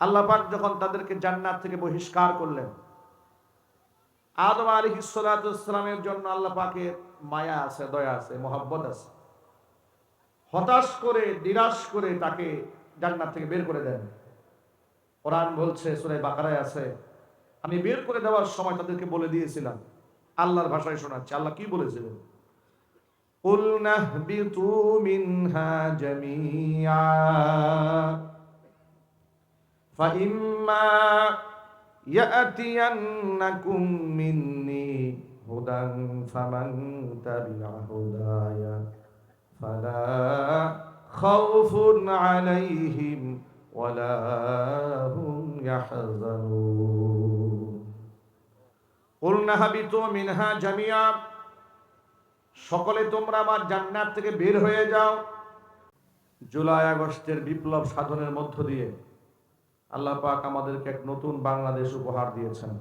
আল্লাহ পাক যখন তাদেরকে জান্নাত থেকে বহিষ্কার করলেন আদম আলী ইসলামের জন্য আল্লাহ পাকের মায়া আছে দয়া আছে মোহাব্বত আছে হতাশ করে নিরাশ করে তাকে জান্নাত থেকে বের করে দেন কোরআন বলছে সুরাই বাকারায় আছে আমি বের করে দেওয়ার সময় তাদেরকে বলে দিয়েছিলাম আল্লাহর ভাষায় শোনাচ্ছে আল্লাহ কি বলেছিলেন قلنا اهبطوا منها جميعا فإما يأتينكم مني هدى فمن تبع هداي فلا خوف عليهم ولا هم يحزنون قلنا اهبطوا منها جميعا সকলে তোমরা আমার জান্নাত থেকে বের হয়ে যাও জুলাই আগস্টের বিপ্লব সাধনের মধ্য দিয়ে আল্লাহ পাক আমাদেরকে এক নতুন বাংলাদেশ উপহার দিয়েছেন।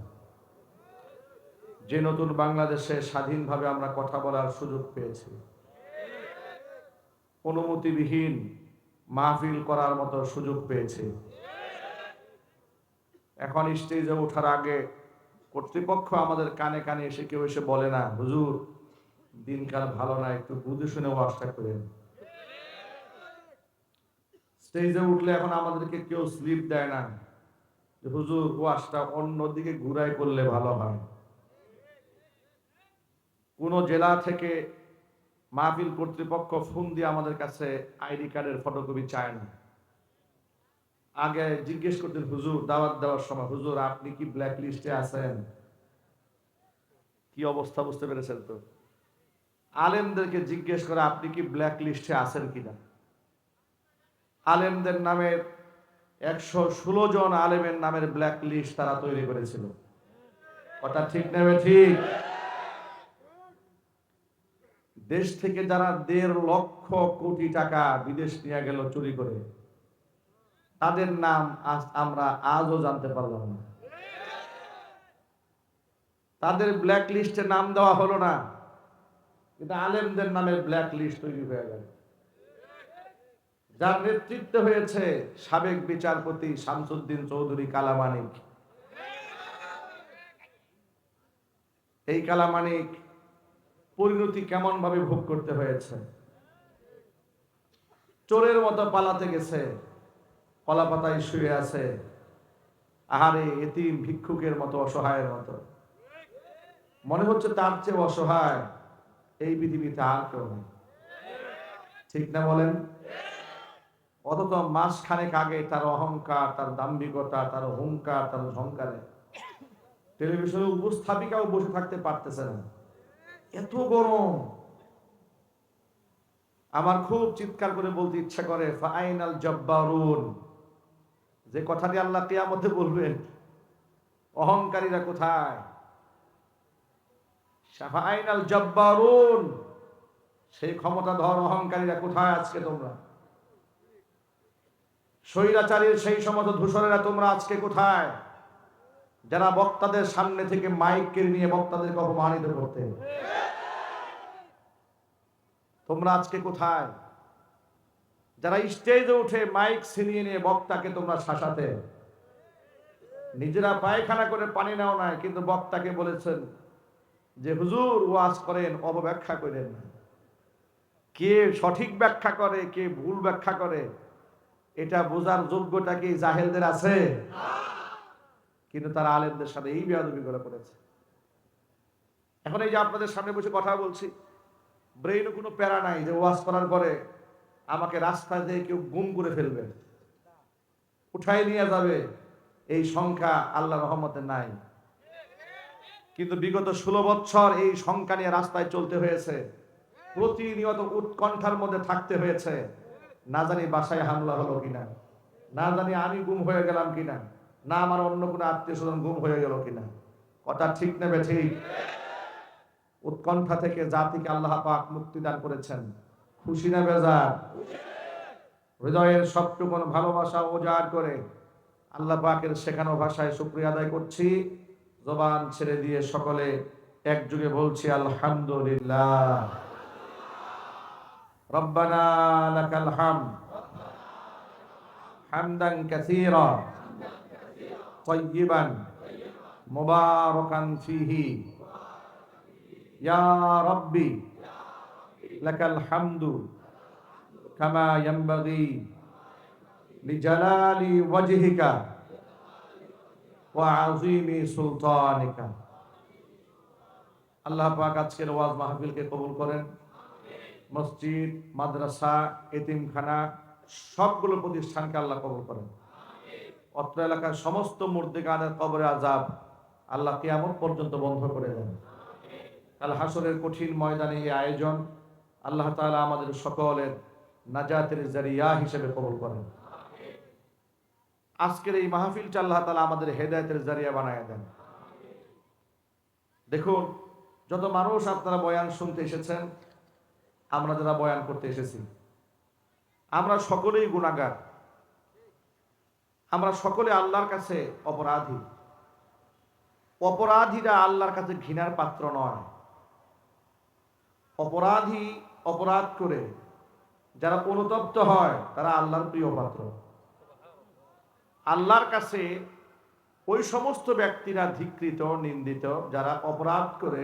যে নতুন বাংলাদেশে স্বাধীনভাবে আমরা কথা বলার সুযোগ পেয়েছি। অনুমতিবিহীন মাহফিল করার মতো সুযোগ পেয়েছি। এখন স্টেজে ওঠার আগে কর্তৃপক্ষ আমাদের কানে কানে এসে কেউ এসে বলে না, হুজুর, দিনকাল ভালো না, একটু বুঝে শুনে ওয়াজটা করেন। স্টেজে উঠলে এখন আমাদেরকে কেউ স্লিপ দেয় না। হুজুর ওয়াজটা অন্যদিকে ঘুরাই করলে ভালো হয়। কোন জেলা থেকে মাহফিল কর্তৃপক্ষ ফোন দিয়ে আমাদের কাছে আইডি কার্ডের ফটোকপি চায় না। আগে জিজ্ঞেস করতেন, হুজুর, দাওয়াত দেওয়ার সময়, হুজুর, আপনি কি ব্ল্যাক লিস্টে আছেন? কি অবস্থা বুঝতে পেরেছেন তো? আলেমদেরকে জিজ্ঞেস করে, আপনি কি ব্ল্যাক লিস্টে আছেন কিনা? আলেমদের নামের একশো ষোলো জন আলেমের নামের ব্ল্যাক লিস্ট তারা তৈরি করেছিল। কথা ঠিক নেবে ঠিক? দেশ থেকে যারা দেড় লক্ষ কোটি টাকা বিদেশ নিয়ে গেল চুরি করে, তাদের নাম আজ আমরা আজও জানতে পারলাম না। তাদের ব্ল্যাক লিস্টে নাম দেওয়া হলো না, কিন্তু আলেমদের নামে ব্ল্যাক লিস্ট তৈরি হয়ে গেল। যার নেতৃত্বে হয়েছে সাবেক বিচারপতি শামসুদ্দিন চৌধুরী কালামানিক। এই কালামানিক পরিণতি কেমন ভাবে ভোগ করতে হয়েছে? চোরের মতো পালাতে গেছে কলা পাতায় শুয়ে আছে। আহারে, এতিম ভিক্ষুকের মতো অসহায়ের মতো। মনে হচ্ছে তার চেয়ে অসহায় এই পৃথিবীতে আর কেউ নেই। ঠিক না বলেন? অথচ মাস খানেক আগে তার অহংকার, তার দাম্ভিকতা, তার অহংকার তার ঝংকারে টেলিভিশনে উপস্থাপিকাও বসে থাকতে পারতেছে না। এত গরম। আমার খুব চিৎকার করে বলতে ইচ্ছা করে, ফাইনাল জব্বারুন। যে কথাটি আল্লাহ কিয়ামতে বলবেন, অহংকারীরা কোথায়? শাফাইনাল জব্বারুন। সেই ক্ষমতাধর অহংকারীরা কোথায় আজকে তোমরা? স্বৈরাচারীর সেই সমস্ত ধূসরেরা তোমরা আজকে কোথায়? যারা বক্তাদের সামনে থেকে মাইক কেড়ে নিয়ে বক্তাদেরকে অপমানিত করতে। তোমরা আজকে কোথায়? যারা স্টেজে উঠে মাইক ছিনিয়ে নিয়ে বক্তাকে তোমরা শাসাতে। নিজেরা পায়খানা করে পানি নাও নাই, কিন্তু বক্তাকে বলেছেন যে, হুজুর, ওয়াজ করেন অপব্যাখ্যা করেন কে সঠিক ব্যাখ্যা করে, কে ভুল ব্যাখ্যা করে এটা বোঝার যোগ্যটা কি জাহেলদের আছে? কিন্তু তারা আলেমদের সাথে এই বেয়াদবি করে করেছে এখন এই যে আপনাদের সামনে বসে কথা বলছি, ব্রেইনে কোনো প্যারা নাই যে ওয়াজ করার পরে আমাকে রাস্তায় দিয়ে কেউ গুম করে ফেলবে। উঠাই নিয়ে যাবে, এই সংখ্যা আল্লাহ রহমতে নাই। কিন্তু বিগত ষোলো বছর এই সংখ্যা নিয়ে রাস্তায় চলতে হয়েছে। প্রতিনিয়ত উৎকণ্ঠার মধ্যে থাকতে হয়েছে। না জানি বাসায় হামলা হলো কিনা, না জানি আমি গুম হয়ে গেলাম কিনা, না আমার অন্য কোনো আত্মীয় স্বজন গুম হয়ে গেল কিনা। কথা ঠিক নেবে ঠিক? উৎকণ্ঠা থেকে জাতিকে আল্লাহ পাক মুক্তি দান করেছেন। খুশি না বেজার? হৃদয়ের সবটুকুন ভালোবাসা উজাড় করে আল্লাহ পাকের শেখানো ভাষায় শুক্রিয়া আদায় করছি। জবান ছেড়ে দিয়ে সকলে একযুগে বলছি, আলহামদুলিল্লাহ। রব্বানা লাকাল হামদ হামদান কাসীরা طيبا مباركا فيه يا ربي لك الحمد كما ينبغي لجلال وجهك وعظيم سلطانك আল্লাহ পাক আজকের ওয়াজ মাহফিলকে কবুল করেন মসজিদ, মাদ্রাসা, এতিমখানা, সবগুলো প্রতিষ্ঠানকে আল্লাহ কবর করেন। অত্র এলাকার সমস্ত মুর্দিগানের কবরে আজাব আল্লাহ কিয়ামত পর্যন্ত বন্ধ করে দেন। কাল হাসরের কঠিন ময়দানে এই আয়োজন আল্লাহ তাআলা আমাদের সকলের নাজাতের জারিয়া হিসেবে কবুল করেন। আজকের এই মাহফিলটা আল্লাহ তাআলা আমাদের হেদায়েতের জারিয়া বানায় দেন। দেখুন, যত মানুষ আপনারা বয়ান শুনতে এসেছেন আমরা যারা বয়ান করতে এসেছি, আমরা সকলেই গুণাগার আমরা সকলে আল্লাহর কাছে অপরাধী। অপরাধীরা আল্লাহর কাছে ঘৃণার পাত্র নয়। অপরাধী অপরাধ করে যারা অনুতপ্ত হয়, তারা আল্লাহর প্রিয় পাত্র। আল্লাহর কাছে ওই সমস্ত ব্যক্তিরা ধিকৃত, নিন্দিত, যারা অপরাধ করে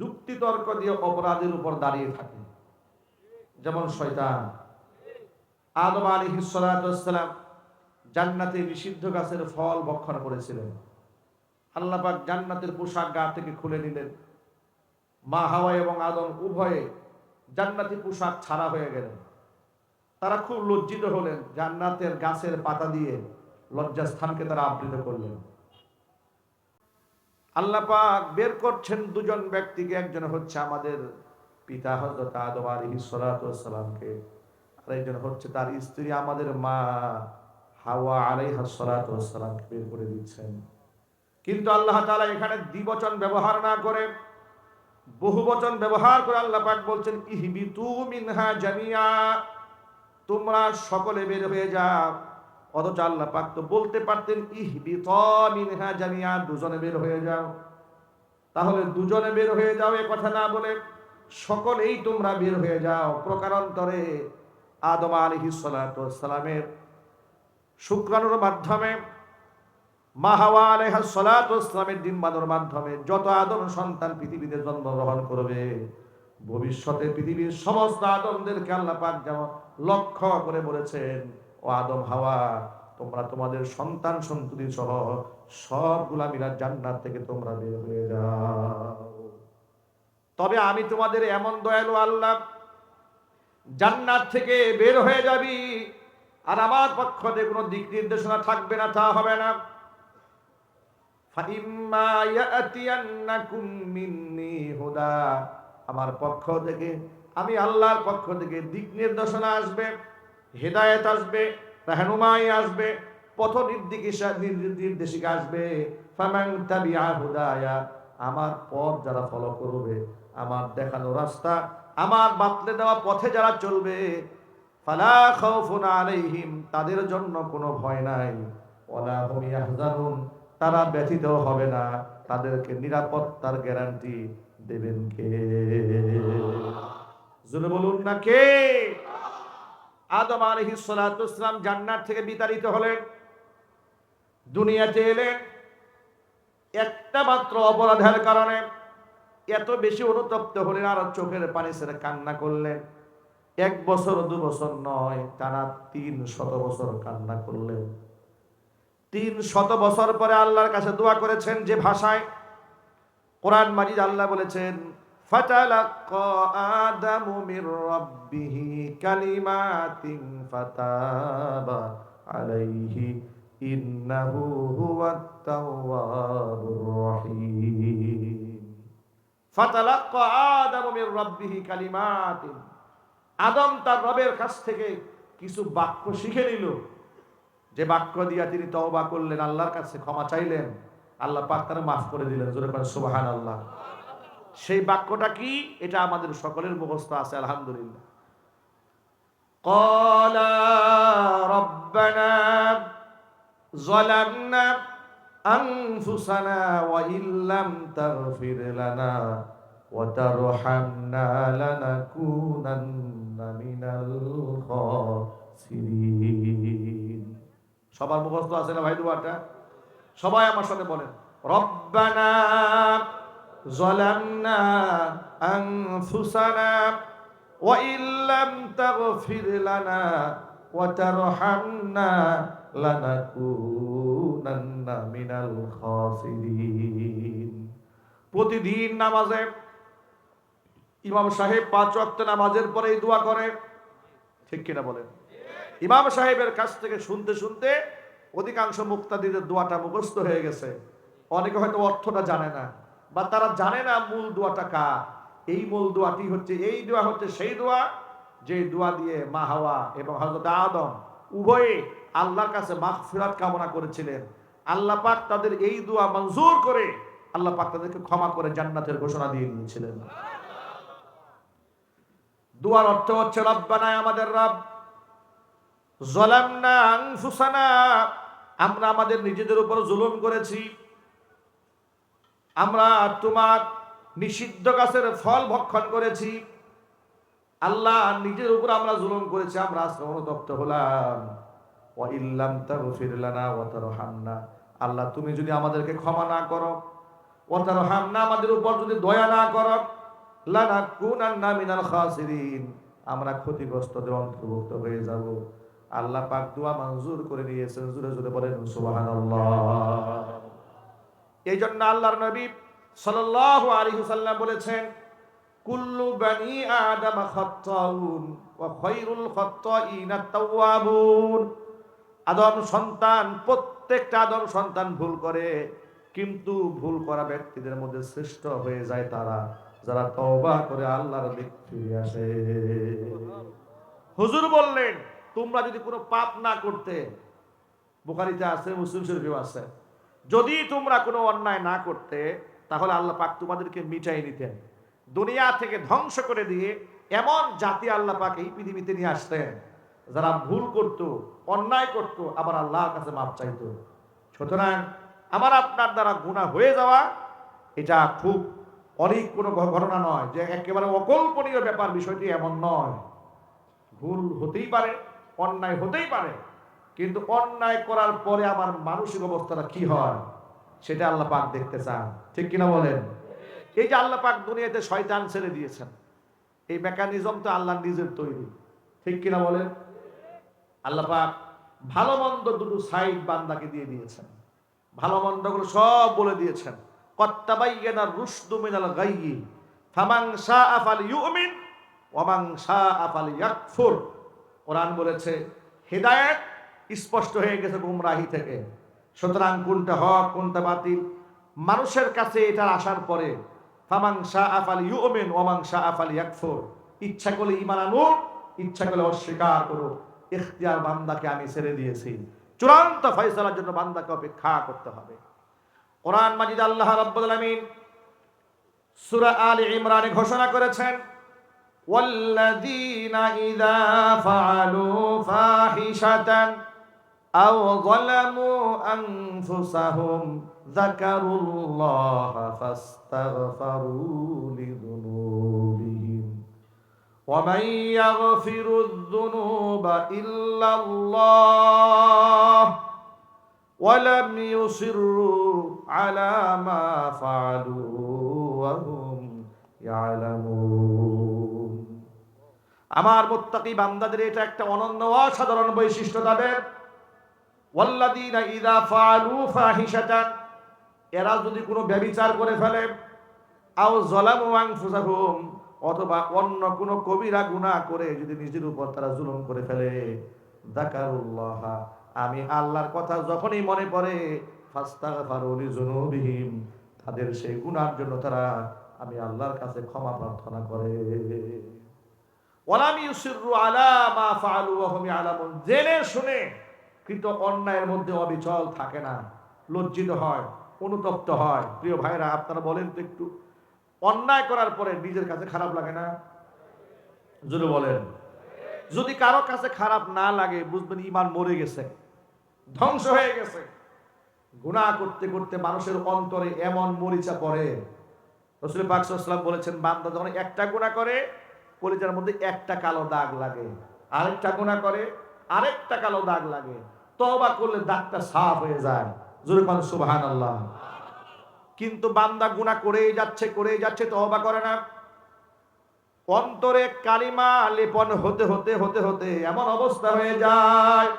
যুক্তিতর্ক দিয়ে অপরাধের উপর দাঁড়িয়ে থাকে। যেমন শয়তান। আদম আলী হিসালাম জান্নাতে নিষিদ্ধ গাছের ফল ভক্ষণ করেছিলেন। আল্লাপাক জান্নাতের পোশাক গা থেকে খুলে নিলেন। মা হাওয়া এবং আদম উভয়ে জান্নাতি পোশাক ছাড়া হয়ে গেলেন। তারা খুব লজ্জিত হলেন, জান্নাতের গাছের পাতা দিয়ে লজ্জাস্থানকে তারা আবৃত করলেন। আল্লাহ পাক বের করছেন দুজন ব্যক্তিকে, একজন হচ্ছে আমাদের পিতা হজরত আদম আলী সালামকে আর একজন হচ্ছে তার স্ত্রী আমাদের মা হাওয়া আলাইহা সালামকে বের করে দিচ্ছেন। কিন্তু আল্লাহ তালা এখানে দ্বিবচন ব্যবহার না করে, বহু বচন ব্যবহার করে আল্লাহ পাক বলছেন, ইহবিতু মিনহা জামিয়া তোমরা সকলে বের হয়ে যাও। অথচ আল্লাহ পাক তো বলতে পারতেন ইহবিত মিনহা জামিয়া দুজনে বের হয়ে যাও। তাহলে দুজনে বের হয়ে যাও এ কথা না বলে সকলেই তোমরা বের হয়ে যাও। প্রকারান্তরে আদম আলাইহিস সালামের শুক্রাণুর মাধ্যমে, মা হাওয়া আলাইহা সালাতু ইসলামের ডিম্বাণুর মাধ্যমে যত আদম সন্তান পৃথিবীতে জন্মগ্রহণ করবে, ভবিষ্যতে পৃথিবীর সমস্ত আদমদেরকে আল্লাহ পাক যেমন লক্ষ্য করে বলেছেন ও আদম, হাওয়া, তোমরা তোমাদের সন্তান সন্ততি সহ সবগুলা মিলা জান্নাত থেকে তোমরা বের হয়ে যাও। তবে আমি তোমাদের এমন দয়ালু আল্লাহ, জান্নাত থেকে বের হয়ে যাবি, আর আমার পক্ষ থেকে কোনো দিক নির্দেশনা থাকবে না, তা হবে না। আমার পক্ষ থেকে, আমি আল্লাহর পক্ষ থেকে দিক নির্দেশনা আসবে। হেদায়েত আসবে, রাহনুমাই আসবে, পথ নির্দিশা নির্দেশিকা আসবে। আমার পথ যারা ফলো করবে, আমার দেখানো রাস্তা, আমার বাতলে দেওয়া পথে যারা চলবে, ফালা তাদের জন্য কোনো ভয় নাই। হুম তারা ব্যথিত হবে না, তাদেরকে নিরাপত্তার গ্যারান্টি দেবেন কে? বলুন না কে? আদম আলাইহিস সালাতু ইসলাম জান্নাত থেকে বিতাড়িত হলেন। দুনিয়াতে এলেন। একটা মাত্র অপরাধের কারণে এত বেশি অনুতপ্ত হলেন আর চোখের পানি ছেড়ে কান্না করলেন। এক বছর দু বছর নয়, তারা তিন শত বছর কান্না করলেন। তিন শত বছর পরে আল্লাহর কাছে দোয়া করেছেন যে ভাষায়। কোরআন মাজিদ আল্লাহ বলেছেন ফাতালাক্কা আদামু মির রাব্বিহি কালিমাতিন ফাতাবা আলাইহি ইন্নাহু হুয়াত তাওয়াবুর রহিম ফাতালাক্কা আদামু মির রাব্বিহি কালিমাতিন আদম তার রবের কাছ থেকে কিছু বাক্য শিখে নিল। যে বাক্য দিয়া তিনি তওবা করলেন, আল্লাহর কাছে ক্ষমা চাইলেন, আল্লাহ পাক তারা মাফ করে দিলেন। জোরে করেন সুবাহান আল্লাহ সেই বাক্যটা কি এটা আমাদের সকলের মুখস্থ আছে আলহামদুলিল্লাহ قال ربنا ظلمنا أنفسنا وإن لم تغفر لنا وترحمنا لنكونن من الخاسرين সবার মুখস্থ আছে না ভাই দুয়াটা সবাই আমার সাথে বলেন রব্বানা ظلمنا أنفسنا وإن لم تغفر لنا وترحمنا لنكونن من الخاسرين প্রতিদিন নামাজে ইমাম সাহেব পাঁচ ওয়াক্ত নামাজের পরে এই দোয়া করে ঠিক কিনা বলেন ইমাম সাহেবের কাছ থেকে শুনতে শুনতে অধিকাংশ মুক্তাদিদের দোয়াটা মুখস্থ হয়ে গেছে অনেকে হয়তো অর্থটা জানে না বা তারা জানে না মূল দোয়াটা কার। এই মূল দোয়াটি হচ্ছে, এই দোয়া হচ্ছে সেই দোয়া যে দোয়া দিয়ে মা হাওয়া এবং হজরত আদম উভয়ে আল্লাহর কাছে মাগফিরাত কামনা করেছিলেন। আল্লাহ পাক তাদের এই দোয়া মঞ্জুর করে আল্লাহ পাক তাদেরকে ক্ষমা করে জান্নাতের ঘোষণা দিয়ে দিয়েছিলেন। দোয়ার অর্থ হচ্ছে রব্বানায় আমাদের রব, জলামনা আনফুসানা, আমরা আমাদের নিজেদের উপর জুলুম করেছি আমরা তোমার নিষিদ্ধ গাছের ফল ভক্ষণ করেছি। আল্লাহ নিজের উপর আমরা জুলুম করেছি, আমরা আজকে অনুতপ্ত হলাম। ওয়া ইল্লাম তাগফির লানা ওয়া তারহামনা। আল্লাহ, তুমি যদি আমাদেরকে ক্ষমা না করো, ওয়া তারহামনা, আমাদের উপর যদি দয়া না করো, লানাকুনান্না মিনাল খাসিরিন। আমরা ক্ষতিগ্রস্তদের অন্তর্ভুক্ত হয়ে যাব। আল্লাহ পাক দোয়া মঞ্জুর করে নিয়েছেন জুড়ে জুড়ে বলেন সুবহানাল্লাহ। এই জন্য আল্লাহর নবী সাল্লাল্লাহু আলাইহি সাল্লাম বলেছেন, কুল্লু বানি আদম খাত্তাউন ওয়া খায়রুল খাত্তাইনা তাওয়াবুন। আদম সন্তান, প্রত্যেকটা আদম সন্তান ভুল করে, কিন্তু ভুল করা ব্যক্তিদের মধ্যে শ্রেষ্ঠ হয়ে যায় তারা, যারা তওবা করে আল্লাহর দিক ফিরে আসে। হুজুর বললেন, তোমরা যদি কোনো পাপ না করতে, বুখারিতে আছে, মুসলিম শরীফেও আছে যদি তোমরা কোনো অন্যায় না করতে, তাহলে আল্লাহ পাক তোমাদেরকে মিটাই নিতেন। দুনিয়া থেকে ধ্বংস করে দিয়ে এমন জাতি আল্লাহ পাক এই পৃথিবীতে নিয়ে আসতেন, যারা ভুল করত, অন্যায় করত, আবার আল্লাহর কাছে মাপ চাইতো। সুতরাং আমার আপনার দ্বারা গুণা হয়ে যাওয়া, এটা খুব অনেক কোনো ঘটনা নয়, যে একেবারে অকল্পনীয় ব্যাপার, বিষয়টি এমন নয়। ভুল হতেই পারে, অন্যায় হতেই পারে কিন্তু অন্যায় করার পরে আমার মানসিক অবস্থাটা কি হয়? সেটা আল্লাহ পাক দেখতে চান। ঠিক কিনা বলেন? এই যে আল্লাহ পাক দুনিয়াতে শয়তান ছেড়ে দিয়েছেন। এই মেকানিজম তো আল্লাহ নিজের তৈরি। ঠিক কিনা বলেন? আল্লাহ পাক ভালো মন্দ দুটো সাইড বান্দাকে দিয়ে দিয়েছেন। ভালো মন্দগুলো সব বলে দিয়েছেন। কত্তাবাইয়ানা গাইয়ি কোরআন বলেছে, হেদায়েত স্পষ্ট হয়ে গেছে গুমরাহি থেকে সুতরাং কোনটা হক কোনটা বাতিল মানুষের কাছে এটা আসার পরে ফামান শাআ ফালইউমিন ওয়ামান শাআ ফালইয়াকফুর ইচ্ছা করলে ঈমান আনো ইচ্ছা করলে অস্বীকার করো ইখতিয়ার বান্দাকে আমি ছেড়ে দিয়েছি চূড়ান্ত ফয়সালার জন্য বান্দাকে অপেক্ষা করতে হবে কোরআন মাজিদ আল্লাহ রাব্বুল আলামিন সূরা আলে ইমরানে ঘোষণা করেছেন والذين إذا فعلوا فاحشة أو ظلموا أنفسهم ذكروا الله فاستغفروا لذنوبهم ومن يغفر الذنوب إلا الله ولم يصروا على ما فعلوا وهم يعلمون আমার মুত্তাকি বান্দাদের এটা একটা অনন্য অসাধারণ বৈশিষ্ট্য তাদের ওয়াল্লাযীনা ইযা ফাআলু ফাহিশাতান, এরা যদি কোনো ব্যভিচার করে ফেলে, আও যলামু আনফুসাহুম, অথবা অন্য কোনো কবিরা গুনাহ করে যদি নিজের উপর তারা জুলুম করে ফেলে। যাকারুল্লাহ, আমি আল্লাহর কথা যখনই মনে পড়ে, ফাস্তাগফারু লিযুনুবিহিম, তাদের সেই গুনার জন্য তারা আমি আল্লাহর কাছে ক্ষমা প্রার্থনা করে। ওয়ালাম ইউসিরু আলা মা ফাআলু ওয়া হুম ইয়ালামুন, জেনে শুনে কিন্তু অন্যায়ের মধ্যে অবিচল থাকে না, লজ্জিত হয়, অনুতপ্ত হয়। প্রিয় ভাইরা, আপনারা বলেন তো একটু, অন্যায় করার পরে নিজের কাছে খারাপ লাগে না? যদি বলেন। যদি কারও কাছে খারাপ না লাগে, বুঝবেন ইমান মরে গেছে, ধ্বংস হয়ে গেছে। গুনাহ করতে করতে মানুষের অন্তরে এমন মরিচা পড়ে। রসুল পাকসাল্লাম বলেছেন, বান্দা যখন একটা গুণা করে, কলিজার মধ্যে একটা কালো দাগ লাগে। আরেকটা গুণা করে, আরেকটা কালো দাগ লাগে। তবা করলে দাগটা সাফ হয়ে যায়। জোরে কোন সুবহান আল্লাহ কিন্তু বান্দা গুনাহ করেই যাচ্ছে করেই যাচ্ছে, তওবা করে না। অন্তরে কালিমা লেপন হতে হতে হতে হতে এমন অবস্থা হয়ে যায়।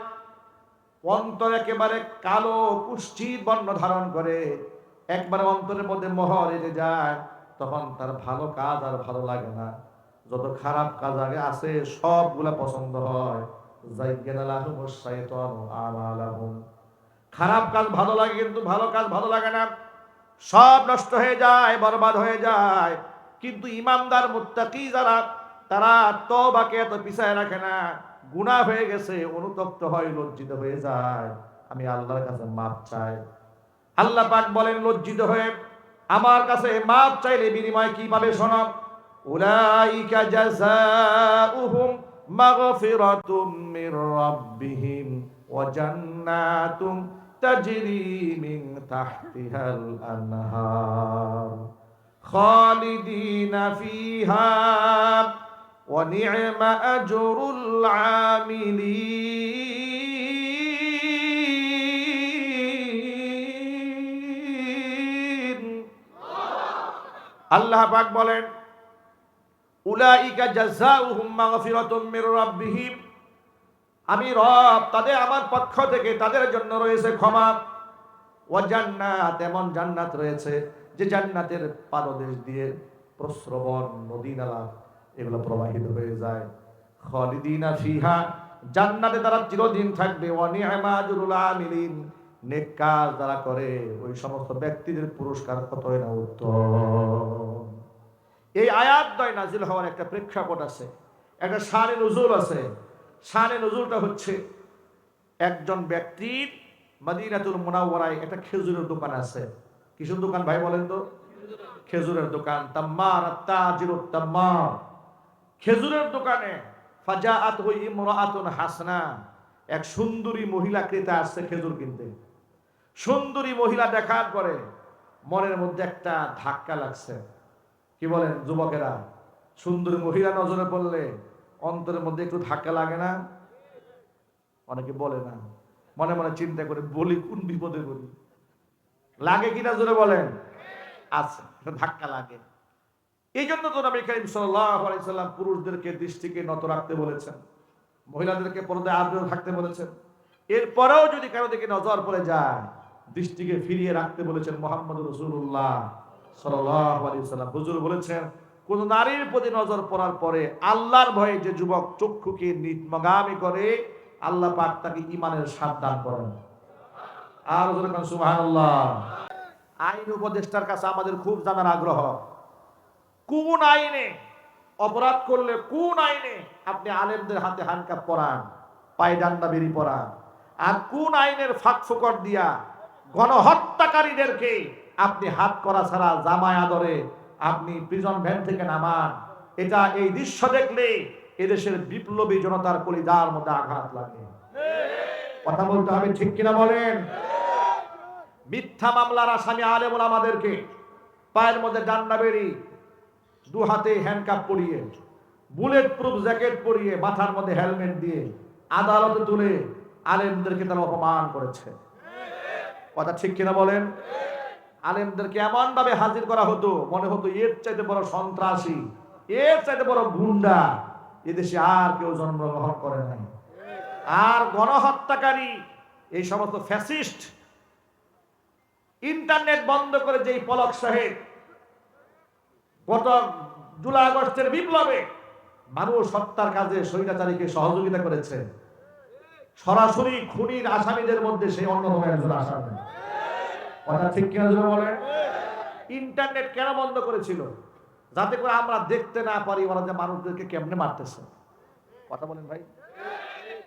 অন্তর একেবারে কালো কুষ্ঠির বর্ণ ধারণ করে। একবার অন্তরের মধ্যে মোহর এসে যায়, তখন তার ভালো কাজ আর ভালো লাগে না। যত খারাপ কাজ আগে আছে সবগুলা পছন্দ হয়। খারাপ কাজ ভালো লাগে কিন্তু ভালো কাজ ভালো লাগে না। সব নষ্ট হয়ে যায়, বরবাদ হয়ে যায়। কিন্তু ইমানদার মুত্তাকি যারা, তারা তওবাকে এত পিছায় রাখে না। গুনাহ হয়ে গেছে, অনুতপ্ত হয়, লজ্জিত হয়ে যায়। আমি আল্লাহর কাছে মাপ চাই। আল্লাহ পাক বলেন, লজ্জিত হয়ে আমার কাছে মাপ চাইলে বিনিময় কি পাবে শোনো? উলাইকা জাযাউহুম মাগফিরাতুম মির রাব্বিহিম ওয়া জান্নাতুম তাজরি মিন তাহতিহাল আনহার খালিদিনা ফিহা ونعم أجر العاملين আল্লাহ পাক বলেন উলাইকা জাযাউহুম মাগফিরাতুম মির রাব্বিহিম। আমি রব, তাদের আমার পক্ষ থেকে তাদের জন্য রয়েছে ক্ষমা। ও জান্নাত, এমন জান্নাত রয়েছে যে জান্নাতের পাদদেশ দিয়ে প্রস্রবণ নদী নালা এগুলো প্রবাহিত হয়ে যায়। খালিদিনা ফিহা, জান্নাতে তারা চিরদিন থাকবে। আজরুল আমিলিন, নেক কাজ যারা করে। ওই সমস্ত ব্যক্তিদের পুরস্কার কতই না উত্তম। এই আয়াত দয় নাজিল হওয়ার একটা প্রেক্ষাপট আছে। একটা শানে নজুল আছে। শানে নজুলটা হচ্ছে একজন ব্যক্তির মদিনাতুল মুনাওয়ারায় একটা খেজুরের দোকান আছে। কিসের দোকান ভাই বলেন তো? খেজুরের দোকান। তাম্মার তাজিরুত তাম্মার। খেজুরের দোকানে ফাজাআত হই ইমরাআতুন হাসনা। এক সুন্দরী মহিলা ক্রেতা আসছে খেজুর কিনতে। সুন্দরী মহিলা দেখার পরে মনের মধ্যে একটা ধাক্কা লাগছে। কি বলেন যুবকেরা? সুন্দরী মহিলা নজরে পড়লে অন্তরের মধ্যে একটু ধাক্কা লাগে না? অনেকে বলে না। মনে মনে চিন্তা করে, বলি কোন বিপদে বলি লাগে কিনা জোরে বলেন? আছে, ধাক্কা লাগে। এই জন্য তো নবী করিম সাল্লাম পুরুষদেরকে দৃষ্টিকে নত রাখতে বলেছেন। মহিলাদেরকে পর্দায় আগ্রহ থাকতে বলেছেন। এরপরেও যদি কারও দিকে নজর পড়ে যায়, দৃষ্টিকে ফিরিয়ে রাখতে বলেছেন মোহাম্মদ রসুল্লাহ সাল্লাম হুজুর বলেছেন, কোন নারীর প্রতি নজর পড়ার পরে আল্লাহর ভয়ে যে যুবক চক্ষুকে নিতমগামী করে, আল্লাহ পাক তাকে ইমানের দান করেন। আর সুবহানাল্লাহ। আইন উপদেষ্টার কাছে আমাদের খুব জানার আগ্রহ। কোন আইনে অপরাধ করলে কোন আইনে আপনি আলেমদের হাতে হানকাপ পরান, পায়ে ডান্ডা বেরি পরান? আর কোন আইনের ফাঁক ফোকর দিয়া গণহত্যাকারীদেরকে আপনি হাত করা ছাড়া জামায় আদরে আপনি প্রিজন ভ্যান থেকে নামান। এটা এই দৃশ্য দেখলে এদেশের বিপ্লবী জনতার কলিজার মধ্যে আঘাত লাগে। কথা বলতে হবে ঠিক কিনা বলেন? মিথ্যা মামলার আসামি আলেমুল আমাদেরকে পায়ের মধ্যে ডান্ডা বেরি দু হাতে হ্যান্ডকাপ পরিয়ে বুলেট প্রুফ জ্যাকেট পরিয়ে মাথার মধ্যে হেলমেট দিয়ে আদালতে তুলে আলেমদেরকে তারা অপমান করেছে। কথা ঠিক কিনা বলেন? আলেমদেরকে এমন ভাবে হাজির করা হতো, মনে হতো এর চাইতে বড় সন্ত্রাসী, এর চাইতে বড় গুন্ডা এদেশে আর কেউ জন্মগ্রহণ করে নাই। আর গণহত্যাকারী, এই সমস্ত ফ্যাসিস্ট, ইন্টারনেট বন্ধ করে যেই পলক সাহেব গত জুলাই আগস্টের বিপ্লবে মানুষ হত্যার কাজে স্বৈরাচারীকে সহযোগিতা করেছে। সরাসরি খুনির আসামিদের মধ্যে সেই অন্যতম একজন আসামি। কথা ঠিক কিনা বলেন? ইন্টারনেট কেন বন্ধ করেছিল? যাতে করে আমরা দেখতে না পারি ওরা যে মানুষদেরকে কেমনে মারতেছে। কথা বলেন ভাই।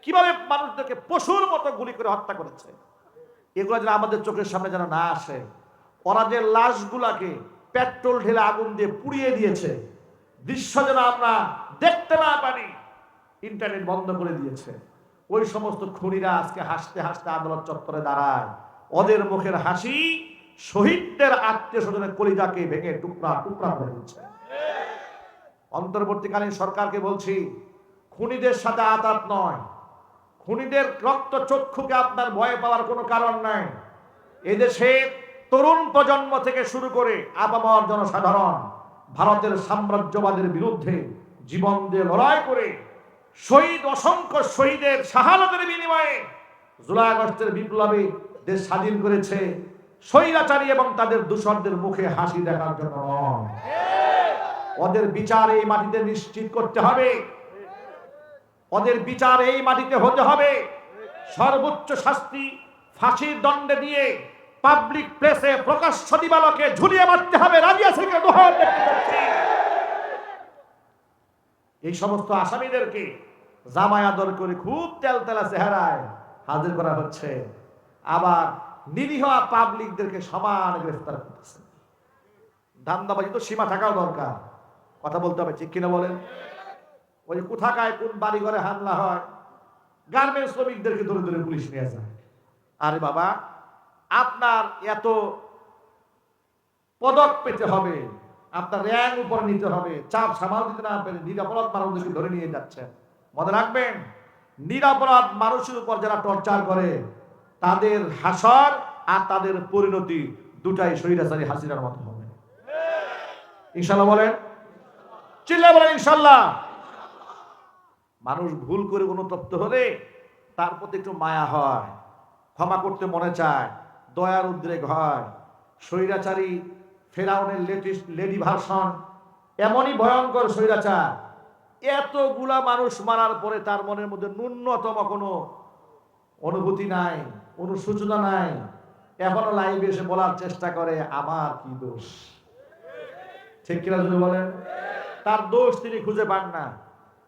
কীভাবে মানুষদেরকে পশুর মতো গুলি করে হত্যা করেছে? এগুলো যেন আমাদের চোখের সামনে যেন না আসে। ওরা যে লাশগুলাকে পেট্রোল ঢেলে আগুন দিয়ে পুড়িয়ে দিয়েছে, দৃশ্য যেন আমরা দেখতে না পারি, ইন্টারনেট বন্ধ করে দিয়েছে। ওই সমস্ত খুনিরা আজকে হাসতে হাসতে আদালত চত্বরে দাঁড়ায়। ওদের মুখের হাসি শহীদদের আত্মীয় স্বজনের কলিজাকে ভেঙে টুকরা টুকরা করে দিচ্ছে অন্তর্বর্তীকালীন সরকারকে বলছি, খুনিদের সাথে আতাত নয়। খুনিদের রক্ত চক্ষুকে আপনার ভয় পাওয়ার কোনো কারণ নাই। এদেশে তরুণ প্রজন্ম থেকে শুরু করে আপামর জনসাধারণ ভারতের সাম্রাজ্যবাদের বিরুদ্ধে জীবন দিয়ে লড়াই করে শহীদ, অসংখ্য শহীদের শাহাদতের বিনিময়ে জুলাই আগস্টের বিপ্লবে দেশ স্বাধীন করেছে, স্বৈরাচারী এবং তাদের দূষণদের মুখে হাসি দেখার জন্য ওদের বিচার এই মাটিতে নিশ্চিত করতে হবে। ওদের বিচার এই মাটিতে হতে হবে। সর্বোচ্চ শাস্তি ফাঁসির দণ্ডে দিয়ে পাবলিক প্লেসে প্রকাশ্য দিবালকে ঝুলিয়ে মারতে হবে। রাজিয়া সিংকে। এই সমস্ত আসামিদেরকে জামায় করে খুব তেলতেলা চেহারায় হাজির করা হচ্ছে। আবার নিরীহ পাবলিকদেরকে সমান গ্রেফতার করতেছে। ধান্দাবাজি তো সীমা থাকাও দরকার। কথা বলতে হবে, ঠিক কিনা বলেন? ওই কোথাকায় কোন বাড়ি ঘরে হামলা হয় গার্মেন্টস শ্রমিকদেরকে ধরে ধরে পুলিশ নিয়ে যায়। আরে বাবা, আপনার এত পদক পেতে হবে, আপনার র্যাঙ্ক উপর নিতে হবে, চাপ সামাল দিতে না পেরে নিরাপরাধ মানুষদেরকে ধরে নিয়ে যাচ্ছেন। মনে রাখবেন, নিরাপরাধ মানুষের উপর যারা টর্চার করে তাদের হাসর আর তাদের পরিণতি দুটাই শহীদাচারী হাসিনার মতো হবে। ইনশাল্লাহ বলেন? চিল্লা বলেন ইনশাল্লাহ। মানুষ ভুল করে অনুতপ্ত হলে তার প্রতি একটু মায়া হয়, ক্ষমা করতে মনে চায়, দয়ার উদ্রেক হয়। স্বৈরাচারী ফেরাউনের লেটেস্ট লেডি ভার্সন এমনই ভয়ঙ্কর স্বৈরাচার। এতগুলা মানুষ মারার পরে তার মনের মধ্যে ন্যূনতম কোনো অনুভূতি নাই। অনুসূচনা নাই। এখনও লাইভে এসে বলার চেষ্টা করে আমার কি দোষ? ঠিক কিনা যদি বলেন? তার দোষ তিনি খুঁজে পান না।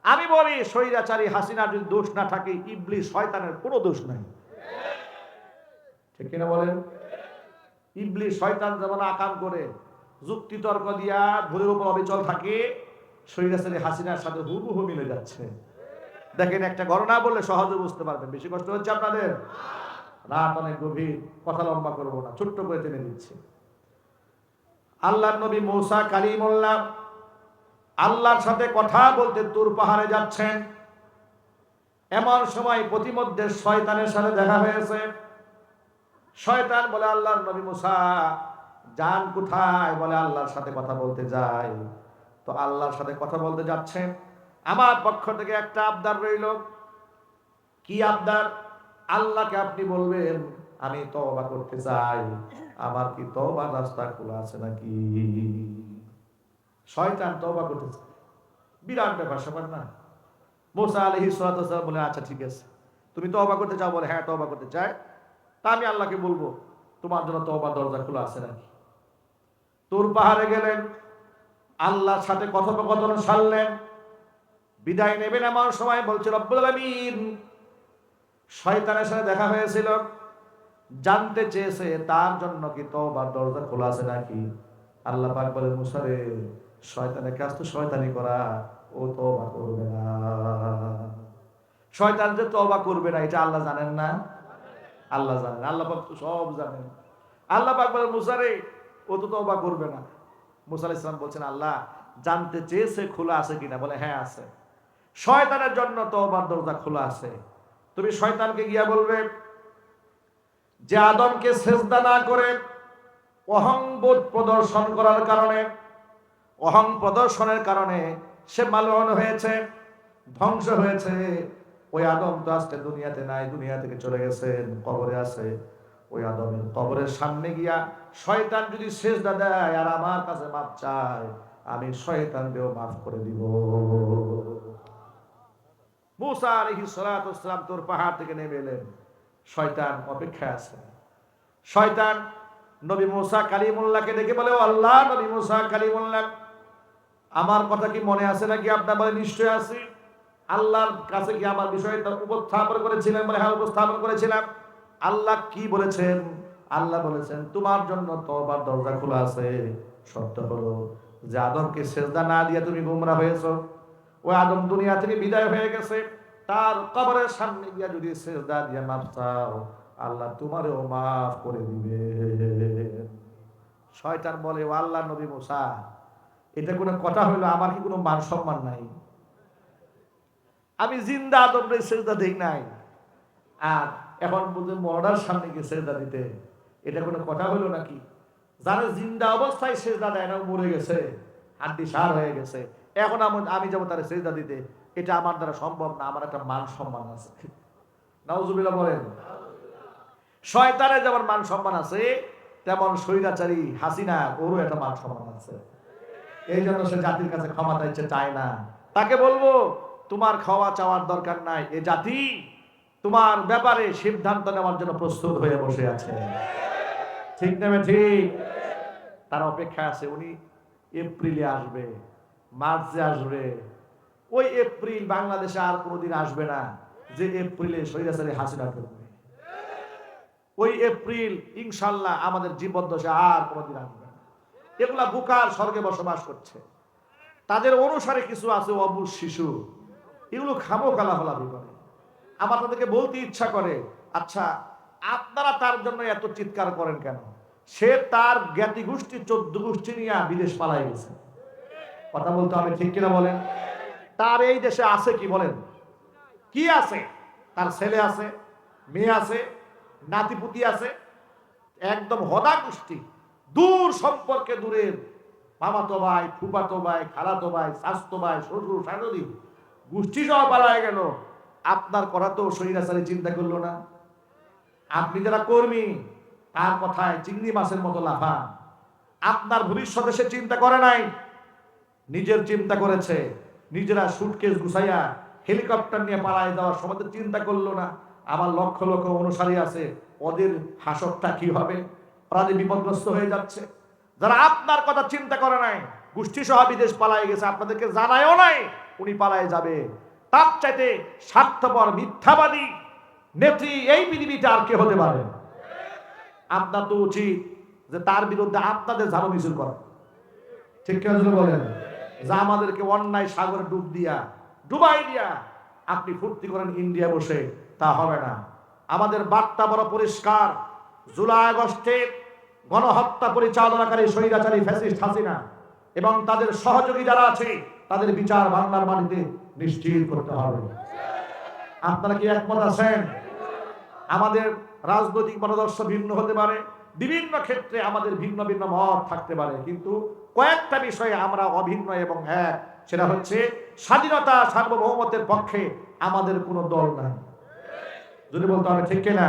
আমি বলি, স্বৈরাচারী হাসিনার যদি দোষ না থাকে ইবলি শয়তানের কোনো দোষ নাই। ঠিক কিনা বলেন? ইবলি শয়তান যেমন আকাম করে যুক্তি তর্ক দিয়া ভুলের উপর অবিচল থাকে, স্বৈরাচারী হাসিনার সাথে হুবহু মিলে যাচ্ছে। দেখেন, একটা ঘটনা বললে সহজে বুঝতে পারবেন। বেশি কষ্ট হচ্ছে আপনাদের? রাত অনেক গভীর, কথা লম্বা করব না, ছোট্ট করে টেনে দিচ্ছি আল্লাহ নবী মৌসা কালিমুল্লাহ আল্লাহর সাথে কথা বলতে তুর পাহাড়ে যাচ্ছেন। এমন সময় প্রতিমধ্যে শয়তানের সাথে দেখা হয়েছে। শয়তান বলে, আল্লাহর নবী মুসা, যান কোথায়? বলে, আল্লাহর সাথে কথা বলতে যাই। তো আল্লাহর সাথে কথা বলতে যাচ্ছেন। আমার পক্ষ থেকে একটা আবদার রইল। কি আবদার? আল্লাহকে আপনি বলবেন, আমি তওবা করতে চাই। আমার কি তওবার রাস্তা খোলা আছে নাকি? শয়তান তওবা করতে চায়। বিরাট ব্যাপার, সবার না। মোসা আলহি সালাম বলে আচ্ছা ঠিক আছে। তুমি তওবা করতে চাও বলে হ্যাঁ তওবা করতে চাই। তা আমি আল্লাহকে বলব, তোমার জন্য তওবার দরজা খোলা আছে নাকি? তোর পাহাড়ে গেলেন, আল্লাহর সাথে কথোপকথন সারলেন। বিদায় নেবেন আমার সময় বলছে, রব্বুল আলামিন শয়তানের সাথে দেখা হয়েছিল। জানতে চেয়েছে, তার জন্য কি তওবার দরজা খোলা আছে নাকি? আল্লাহ পাক বলে মুসারে শয়তানের কাজ তো শয়তানি করা। ও তওবা করবে না। শয়তান যে তওবা করবে না, এটা আল্লাহ জানেন না। আল্লাহ জানেন, আল্লাহ পাক তো সব জানেন। আল্লাহ পাক বলে মুসারে ও তো তওবা করবে না। মুসা আলাইহিস সালাম বলছেন, আল্লাহ, জানতে চেয়েছে খোলা আছে কিনা? বলে হ্যাঁ আছে। শয়তানের জন্য তওবার দরজা খোলা আছে। তুমি শয়তানকে গিয়া বলবে, যে আদমকে সেজদা না করে অহংবোধ প্রদর্শন করার কারণে, অহং প্রদর্শনের কারণে সে মালন হয়েছে, ধ্বংস হয়েছে। ওই আদম তো আজকে দুনিয়াতে নাই, দুনিয়া থেকে চলে গেছে, কবরে আছে। ওই আদমের কবরের সামনে গিয়া শয়তান যদি সেজদা দেয় আর আমার কাছে মাপ চায়, আমি শয়তান দিয়েও মাফ করে দিব। মুসা আলাইহিস সালাতু ওয়াসসালাম তোর পাহাড় থেকে নেমে এলেন। শয়তান অপেক্ষায় আছে। শয়তান নবী মুসা কালিমুল্লাহকে ডেকে বলে আল্লাহ, নবী মুসা কালিমুল্লাহ, আমার কথা কি মনে আছে নাকি? আপনার বলে নিশ্চয় আছে? আল্লাহর কাছে কি আমার বিষয়টা উপস্থাপন করেছিলেন বলে হ্যাঁ উপস্থাপন করেছিলাম। আল্লাহ কি বলেছেন? আল্লাহ বলেছেন, তোমার জন্য তওবার দরজা খোলা আছে। সত্য হলো যে আদমকে সেজদা না দিয়ে তুমি গুমরা হয়েছো। ওই আদম দুনিয়া থেকে বিদায় হয়ে গেছে। তার কবরের সামনে গিয়া যদি সেজদা দিয়ে মাফ চাও, আল্লাহ তোমারও মাফ করে দিবে। শয়তান বলে, ও আল্লাহ নবী মুসা, এটা কোনো কথা হইল? আমার কি কোনো মান সম্মান নাই? আমি জিন্দা আদমরে সেজদা দেই নাই। আর এখন বুঝে মরার সামনে গিয়ে সেজদা দিতে, এটা কোনো কথা হলো নাকি? যারা জিন্দা অবস্থায় সেজদা দেয় না মরে গেছে। হাড্ডি সার হয়ে গেছে। এখন আমি- যাব তার সেজদা দিতে, এটা আমার দ্বারা সম্ভব না, আমার একটা মান সম্মান আছে। নাউজুবিল্লাহ বলেন। শয়তানের যেমন মান সম্মান আছে, তেমন স্বৈরাচারী হাসিনা ওরও একটা মান সম্মান আছে। এই জন্য সে জাতির কাছে ক্ষমা চাইছে চায় না। তাকে বলব, তোমার খাওয়া চাওয়ার দরকার নাই। এ জাতি তোমার ব্যাপারে সিদ্ধান্ত নেওয়ার জন্য প্রস্তুত হয়ে বসে আছে। ঠিক নেবে ঠিক? তার অপেক্ষা আছে, উনি এপ্রিলে আসবে। মার্চে আসবে। ওই এপ্রিল বাংলাদেশে আর কোনোদিন আসবে না যে এপ্রিলে সৈরাচারী হাসিনা করবে। ওই এপ্রিল ইনশাল্লাহ আমাদের জীবদ্দশা আর কোনোদিন আসবে না। এগুলা বুকার স্বর্গে বসবাস করছে। তাদের অনুসারে কিছু আছে অবুজ শিশু। এগুলো খামো কালাফলাফি করে। আমার তাদেরকে বলতে ইচ্ছা করে আচ্ছা আপনারা তার জন্য এত চিৎকার করেন কেন? সে তার জ্ঞাতি গোষ্ঠী চোদ্দ গোষ্ঠী নিয়ে বিদেশ পালাই গেছে। কথা বলতে হবে, ঠিক কিনা বলেন? তার এই দেশে আছে কি বলেন? কি আছে? তার ছেলে আছে, মেয়ে আছে, নাতিপুতি আছে, একদম হদা গোষ্ঠী দূর সম্পর্কে দূরের মামাতো ভাই ফুপাতো ভাই, খালাতো ভাই, স্বাস্থ্য ভাই, শ্বশুর, শাশুড়ি, গোষ্ঠী সহ পালায় গেল। আপনার করা তো সৈরাচারি চিন্তা করল না। আপনি যারা কর্মী, তার কথায় চিংড়ি মাছের মতো লাফান। আপনার ভবিষ্যতে সে চিন্তা করে নাই। নিজের চিন্তা করেছে। নিজেরা সুটকেস গুছাইয়া হেলিকপ্টার নিয়ে পালায় যাওয়ার সময় চিন্তা করল না। আমার লক্ষ লক্ষ অনুসারী আছে, ওদের হাসরটা কি হবে ওরা যে বিপদগ্রস্ত হয়ে যাচ্ছে। যারা আপনার কথা চিন্তা করে নাই গোষ্ঠী সহ বিদেশ পালায় গেছে, আপনাদেরকে জানায়ও নাই, উনি পালায় যাবে। তার চাইতে স্বার্থপর, মিথ্যাবাদী নেত্রী এই পৃথিবীতে আর কে হতে পারে? আপনার তো উচিত যে তার বিরুদ্ধে আপনাদের ঝাড়ু মিছিল করা। ঠিক কেন বলেন? যা আমাদেরকে অন্যায় সাগরে ডুব দিয়া, ডুবাই দিয়া, আপনি ফুর্তি করেন ইন্ডিয়া বসে, তা হবে না। আমাদের বার্তা বড় পরিষ্কার, জুলাই আগস্টে গণহত্যা পরিচালনাকারী স্বৈরাচারী ফ্যাসিস্ট হাসিনা এবং তাদের সহযোগী যারা আছে, তাদের বিচার বাংলার মাটিতে নিশ্চিত করতে হবে। আপনারা কি একমত আছেন? আমাদের রাজনৈতিক মতাদর্শ ভিন্ন হতে পারে, বিভিন্ন ক্ষেত্রে আমাদের ভিন্ন ভিন্ন মত থাকতে পারে, কিন্তু কয়েকটা বিষয়ে আমরা অভিন্ন এবং এক সেটা হচ্ছে স্বাধীনতা সার্বভৌমত্বের পক্ষে আমাদের কোনো দল নাই। যদি বলতে হবে ঠিক কিনা?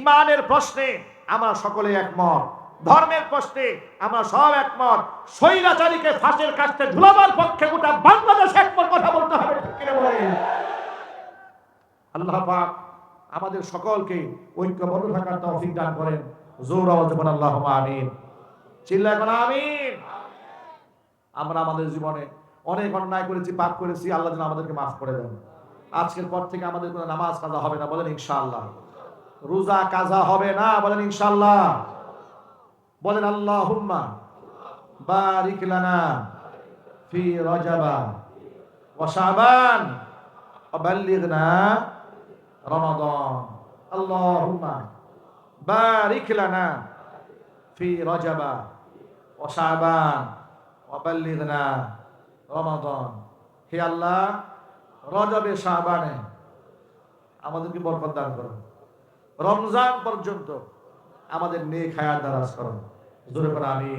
ইমানের প্রশ্নে আমরা সকলে একমত, ধর্মের প্রশ্নে আমরা সব একমত, স্বৈরাচারীকে ফাঁসের কাছে ঝুলাবার পক্ষে গোটা বাংলাদেশ একমত কথা বলতে হবে আল্লাহ পাক আমাদের সকলকে ঐক্যবদ্ধ থাকার তৌফিক দান করেন। জোর আওয়াজ আল্লাহ আমিন। চিল্লা এখন আমিন আমরা আমাদের জীবনে অনেক অন্যায় করেছি পাপ করেছি আল্লাহ যেন আমাদেরকে মাফ করে দেন আজকের পর থেকে আমাদের কোনো নামাজ কাজা হবে না বলেন ইনশাআল্লাহ রোজা কাজা হবে না বলেন ইনশাআল্লাহ বলেন আল্লাহ হুম্মা বারিক লানা ফি রজাবা ওয়া শাবান وبلغنا رمضان اللهم بارك لنا في رجب অসাবান অবাল্লিগনা রমাদন। হে আল্লাহ, রজবে শাহবানে আমাদেরকে বরকত দান করো। রমজান পর্যন্ত আমাদের নেক হায়াত দারাজ করুন ধরে করে আমি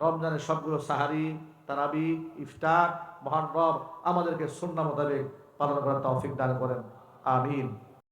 রমজানের সবগুলো সাহারি, তারাবি, ইফতার মহান রব আমাদেরকে সুন্না মোতাবেক পালন করার তৌফিক দান করেন। আমিন।